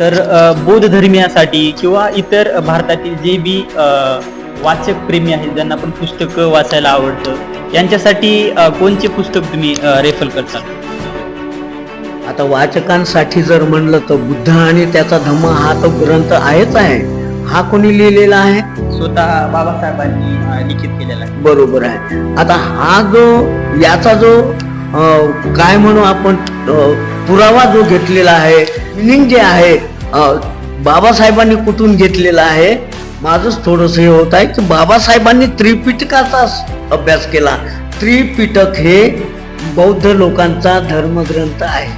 तर बौद्ध धर्मियासाठी किंवा इतर भारतातील जे बी वाचक प्रेमी आहेत ज्यांना पण पुस्तकं वाचायला आवडतं यांच्यासाठी अ, कोणचे पुस्तक तुम्ही रेफर करता? आता वाचकांसाठी जर म्हणलं तर बुद्ध आणि त्याचा धम्म हा तो ग्रंथ आहेच आहे. हा कोणी लिहिलेला आहे? स्वतः बाबासाहेबांनी लिखित केलेला आहे. बरोबर आहे. आता हा जो याचा जो काय म्हणू आपण पुरावा जो घेतलेला आहे मिनिंग जे आहे बाबासाहेबांनी कुठून घेतलेला आहे माझंच थोडस हे होत आहे की बाबासाहेबांनी त्रिपिटकाचा अभ्यास केला. त्रिपिटक हे बौद्ध लोकांचा धर्मग्रंथ आहे.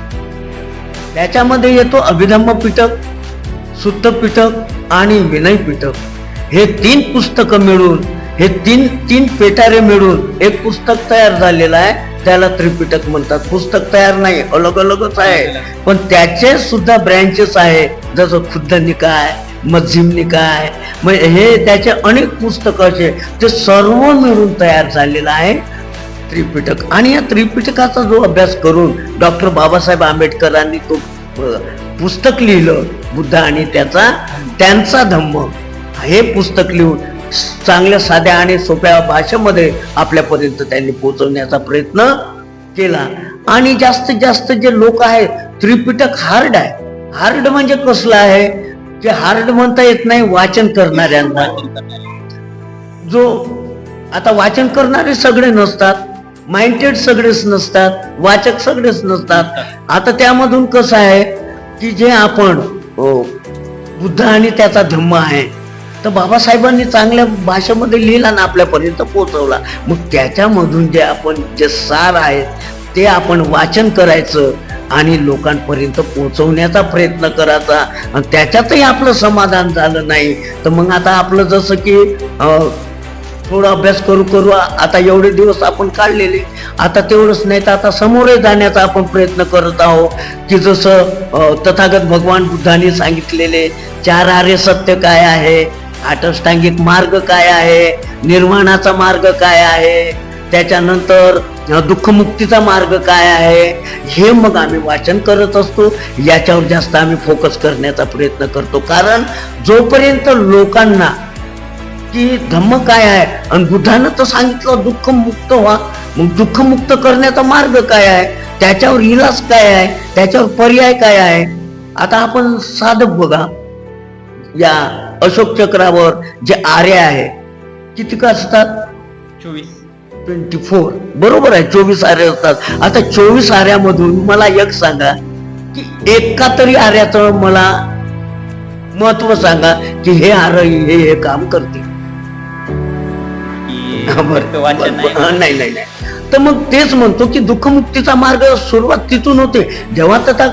त्याच्यामध्ये येतो अभिधम्म पिटक सुत्तपिटक आणि विनय पिटक. हे तीन पुस्तकं मिळून हे तीन तीन पेटारे मिळून एक पुस्तक तयार झालेलं आहे. त्याला त्रिपिटक म्हणतात. पुस्तक तयार नाही अलग अलगच आहे. पण त्याचे सुद्धा ब्रँचेस आहे. जसं खुद्ध निकाय मध्यम निकाय मग हे त्याचे अनेक पुस्तकं असे ते सर्व मिळून तयार झालेलं आहे त्रिपिटक. आणि या त्रिपिटकाचा जो अभ्यास करून डॉक्टर बाबासाहेब आंबेडकरांनी तो पुस्तक लिहिलं बुद्ध आणि त्याचा त्यांचा धम्म. हे पुस्तक लिहून चांगल्या साध्या आणि सोप्या भाषेमध्ये आपल्यापर्यंत त्यांनी पोहोचवण्याचा प्रयत्न केला. आणि जास्तीत जास्त जे लोक आहेत त्रिपिटक हार्ड आहे. हार्ड म्हणजे कसलं आहे? की हार्ड म्हणता येत नाही वाचन करणाऱ्यांना. जो आता वाचन करणारे सगळे नसतात माइंडेड सगळेच नसतात वाचक सगळेच नसतात. आता त्यामधून कसं आहे की जे आपण बुद्ध आणि त्याचा धम्म आहे तर बाबासाहेबांनी चांगल्या भाषेमध्ये लिहिला ना आपल्यापर्यंत पोचवला मग त्याच्यामधून जे आपण जे सार आहेत ते आपण वाचन करायचं आणि लोकांपर्यंत पोचवण्याचा प्रयत्न करायचा. आणि त्याच्यातही आपलं समाधान झालं नाही. तर मग आता आपलं जसं की थोडा अभ्यास करू करू आता एवढे दिवस आपण काढलेले. आता तेवढंच नाही तर आता समोरही जाण्याचा आपण प्रयत्न करत आहोत. की जसं तथागत भगवान बुद्धांनी सांगितलेले चार आर्य सत्य काय आहे? आटष्टांगिक मार्ग काय आहे? निर्वाणाचा मार्ग काय आहे? त्याच्यानंतर दुःखमुक्तीचा मार्ग काय आहे? हे मग आम्ही वाचन करत असतो. याच्यावर जास्त आम्ही फोकस करण्याचा प्रयत्न करतो. कारण जोपर्यंत लोकांना की धम्म काय आहे? आणि बुद्धानं तर सांगितलं दुःखमुक्त व्हा. मग दुःखमुक्त करण्याचा मार्ग काय आहे? त्याच्यावर इलाज काय आहे? त्याच्यावर पर्याय काय आहे? आता आपण साधक बघा. या अशोक चक्रावर जे आर्य आहे किती का असतात? चोवीस. Twenty four. बरोबर आहे चोवीस आरे असतात. आता चोवीस आऱ्यामधून मला एक सांगा की एका तरी आर्याचं मला महत्त्व सांगा की हे आर्य हे हे काम करते बरं. नाही. हा, नाही तर मग तेच म्हणतो की दुःखमुक्तीचा मार्ग सुरुवात तिथून होते. जेव्हा तथा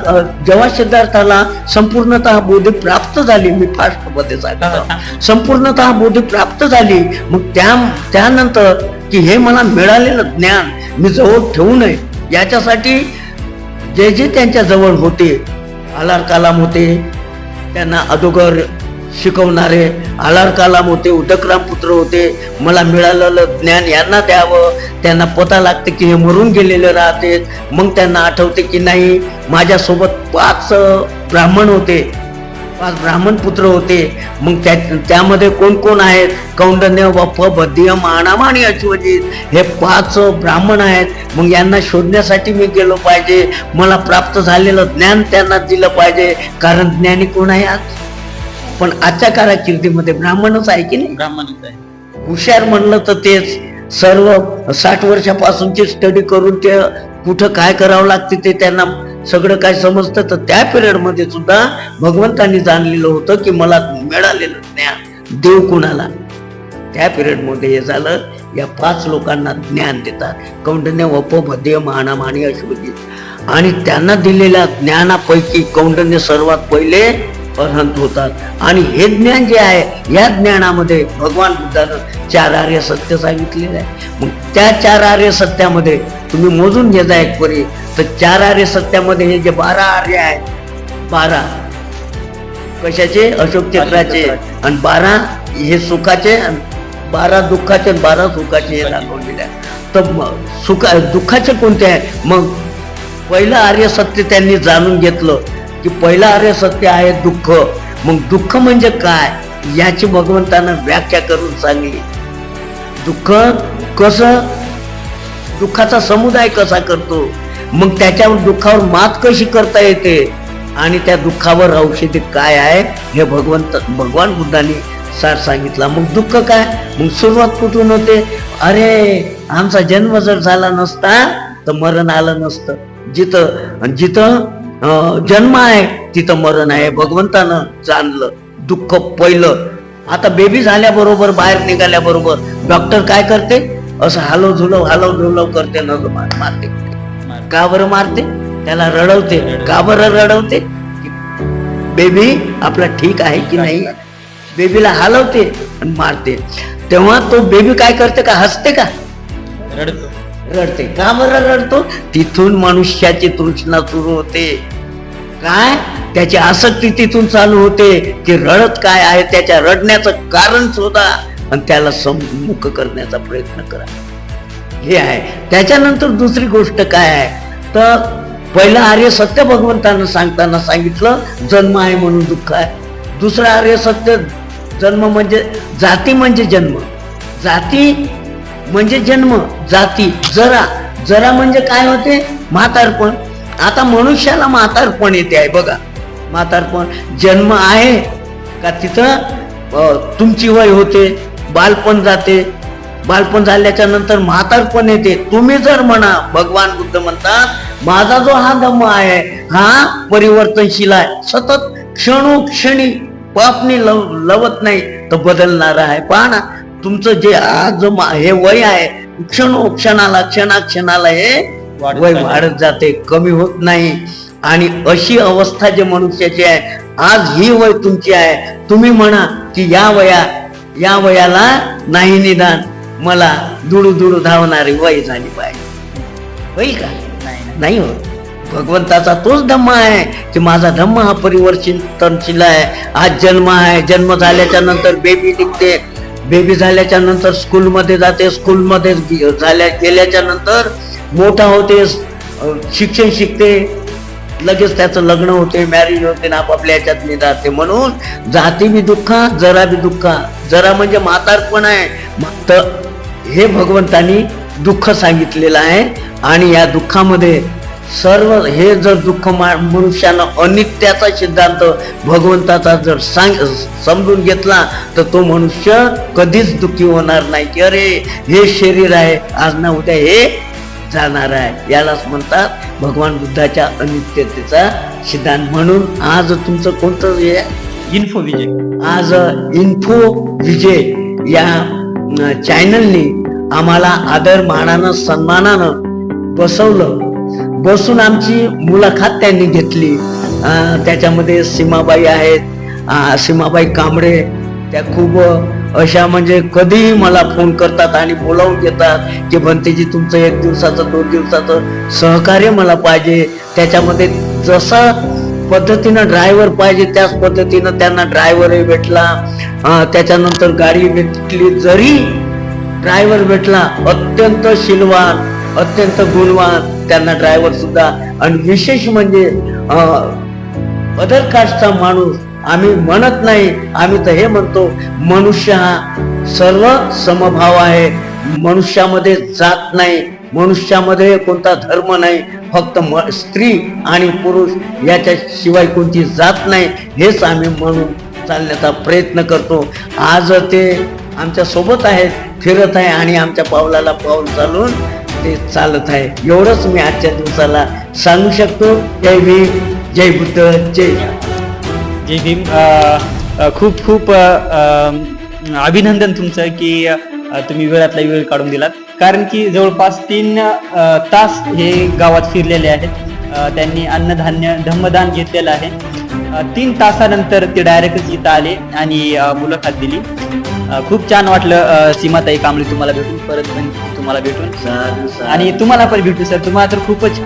जेव्हा सिद्धार्थाला संपूर्णतः बोधी प्राप्त झाली मी फास्टमध्ये सांगतो. संपूर्णतः बोधी प्राप्त झाली मग त्या त्यानंतर की हे मला मिळालेलं ज्ञान मी जवळ ठेवू नये याच्यासाठी जे जे त्यांच्या जवळ होते आलार कलाम होते त्यांना अगोदर शिकवणारे आलार कलाम होते उदकराम पुत्र होते. मला मिळालेलं ज्ञान यांना द्यावं. त्यांना पता लागते की हे मरून गेलेले राहते. मग त्यांना आठवते की नाही माझ्यासोबत पाच ब्राह्मण होते. पाच ब्राह्मण पुत्र होते. मग त्या त्यामध्ये कोण कोण आहेत? कौंडन्य वप बद्य माणाम आणि अश्वजित. हे पाच ब्राह्मण आहेत. मग यांना शोधण्यासाठी मी गेलो पाहिजे. मला प्राप्त झालेलं ज्ञान त्यांना दिलं पाहिजे. कारण ज्ञानी कोण आहे आज? पण आजच्या कारकिर्दीमध्ये ब्राह्मणच आहे की नाही? ब्राह्मणच आहे. हुशार म्हणलं तर तेच सर्व साठ वर्षापासूनची स्टडी करून ते कुठं काय करावं लागते ते त्यांना सगळं काय समजतं. तर त्या पिरियडमध्ये सुद्धा भगवंतांनी जाणलेलं होतं की मला मिळालेलं ज्ञान देव कुणाला? त्या पिरियडमध्ये हे झालं या पाच लोकांना ज्ञान देतात. कौंडन्य वप भद्य मानम आणि अश्वजित आणि त्यांना दिलेल्या ज्ञानापैकी कौंडन्य सर्वात पहिले अरहंत होतात. आणि हे ज्ञान जे आहे या ज्ञानामध्ये भगवान बुद्धानं चार आर्य सत्य सांगितलेलं आहे. मग त्या चार आर्य सत्यामध्ये तुम्ही मोजून घ्या एक परी तर चार आर्य सत्यामध्ये हे जे बारा आर्य आहेत बारा कशाचे? अशोक चक्राचे. आणि बारा हे सुखाचे आणि बारा दुःखाचे आणि बारा सुखाचे हे दाखवलेले आहे तर मग सुखा दुःखाचे कोणते आहे मग पहिलं आर्य सत्य त्यांनी जाणून घेतलं. की पहिला आर्य सत्य आहे दुःख. मग दुःख म्हणजे काय? याची भगवंतानं व्याख्या करून सांगली दुःख कसं? दुःखाचा समुदाय कसा करतो? मग त्याच्यावर दुःखावर मात कशी करता येते? आणि त्या दुःखावर औषधी काय आहे? हे भगवंत भगवान बुद्धांनी सार सांगितला. मग दुःख काय? मग सुरुवात कुठून होते? अरे आमचा जन्म जर झाला नसता तर मरण आलं नसतं. जिथं जिथं जन्म आहे तिथं मरण आहे. भगवंतानं जाणलं दुःख पहिलं. आता बेबी झाल्याबरोबर बाहेर निघाल्याबरोबर डॉक्टर काय करते? असं हालव झुलव हालव झुलव करते न मारते. का बरं मारते? त्याला रडवते. का बरं रडवते? बेबी आपला ठीक आहे की नाही? बेबीला हलवते आणि मारते. तेव्हा तो बेबी काय करते का? हसते का? रडतो. रडते. का बरं रडतो? तिथून मनुष्याची तृष्णा सुरू होते. काय? त्याची आसक्ती तिथून चालू होते. की रडत काय आहे? त्याच्या रडण्याचं कारण शोधा आणि त्याला सम्मुख करण्याचा प्रयत्न करा. हे आहे. त्याच्यानंतर दुसरी गोष्ट काय आहे? तर पहिलं आर्य सत्य भगवंतानं सांगताना सांगितलं जन्म आहे म्हणून दुःख आहे. दुसरं आर्य सत्य जन्म म्हणजे जाती म्हणजे जन्म. जाती म्हणजे जन्म जाती जरा. जरा म्हणजे काय होते? म्हातारपण. आता मनुष्याला म्हातारपण येते आहे बघा. म्हातारपण. जन्म आहे का तिथं? तुमची वय होते बालपण जाते. बालपण झाल्याच्यानंतर म्हातारपण येते. तुम्ही जर म्हणा भगवान बुद्ध म्हणतात माझा जो हा धम्म आहे हा परिवर्तनशील आहे. सतत क्षणोक्षणी पापणी लव लवत नाही तर बदलणार आहे. पहा ना तुमचं जे आज हे वय आहे क्षणो क्षणाला क्षणा क्षणाला हे वय. वाढत जाते कमी होत नाही. आणि अशी अवस्था जे मनुष्याची आहे आज ही वय तुमची आहे. तुम्ही म्हणा की या वया या वयाला नाही निदान मला दुडू दुडू धावणारी वय झाली पाहिजे. होईल का? नाही नाही. नाही हो भगवंताचा तोच धम्म आहे की माझा धम्म हा परिवर्तनशील आहे. आज जन्म आहे जन्म झाल्याच्यानंतर बेबी निघते. बेबी झाल्याच्यानंतर स्कूलमध्ये जाते. स्कूलमध्ये झाल्या गेल्याच्यानंतर मोठा होते शिक्षण शिकते. लगेच त्याचं लग्न होते मॅरेज होते ना आपापल्या याच्यात मी जाते म्हणून जाती बी दुःखा जरा बी दुःखा. जरा म्हणजे म्हातारपण आहे. तर हे भगवंतानी दुःख सांगितलेलं आहे. आणि या दुःखामध्ये सर्व हे जर दुःख मनुष्यानं अनित्याचा सिद्धांत भगवंताचा जर सांग समजून घेतला तर तो मनुष्य कधीच दुःखी होणार नाही. की अरे हे शरीर आहे आज ना उद्या हे जाणार आहे. यालाच म्हणतात भगवान बुद्धाच्या अनित्यतेचा सिद्धांत. म्हणून आज तुमचं कोणतं हे? इन्फो विजय. आज इन्फो विजय या चॅनलनी आम्हाला आदर मानानं सन्मानानं बसवलं. बसून आमची मुलाखत त्यांनी घेतली. त्याच्यामध्ये सीमाबाई आहेत. सीमाबाई कांबळे त्या खूप अशा म्हणजे कधीही मला फोन करतात आणि बोलावून घेतात की भंतेजी तुमचं एक दिवसाचं दोन दिवसाचं सहकार्य मला पाहिजे. त्याच्यामध्ये जसं पद्धतीनं ड्रायव्हर पाहिजे त्याच पद्धतीनं त्यांना ड्रायव्हरही भेटला. त्याच्यानंतर गाडी भेटली जरी ड्रायव्हर भेटला अत्यंत शिलवान अत्यंत गुणवान त्यांना ड्रायव्हर सुद्धा. आणि विशेष म्हणजे अदर कास्टचा माणूस आम्ही म्हणत नाही आम्ही तर हे म्हणतो मनुष्य हा सर्व समभाव आहे. मनुष्यामध्ये जात नाही मनुष्यामध्ये कोणता धर्म नाही फक्त म- स्त्री आणि पुरुष याच्याशिवाय कोणती जात नाही हेच आम्ही म्हणून चालण्याचा प्रयत्न करतो. आज ते आमच्यासोबत आहेत फिरत आहे आणि आमच्या पावलाला पाऊल चालून ते चालत आहे. एवढंच मी आजच्या दिवसाला सांगू शकतो. जय भीम जय बुद्ध जय जय भीम. खूप खूप अभिनंदन तुमचं की तुम्ही वेळातला वेळ काढून दिलात. कारण की जवळपास तीन तास हे गावात फिरलेले आहेत. त्यांनी अन्नधान्य धम्मदान घेतलेलं आहे. तीन तासानंतर ते डायरेक्टच इथं आले आणि मुलाखत दिली. खूप छान वाटलं सीमाताई कांबळे तुम्हाला भेटून परत पण तुम्हाला भेटून. आणि तुम्हाला पण भेटू सर तुम्हाला तर खूपच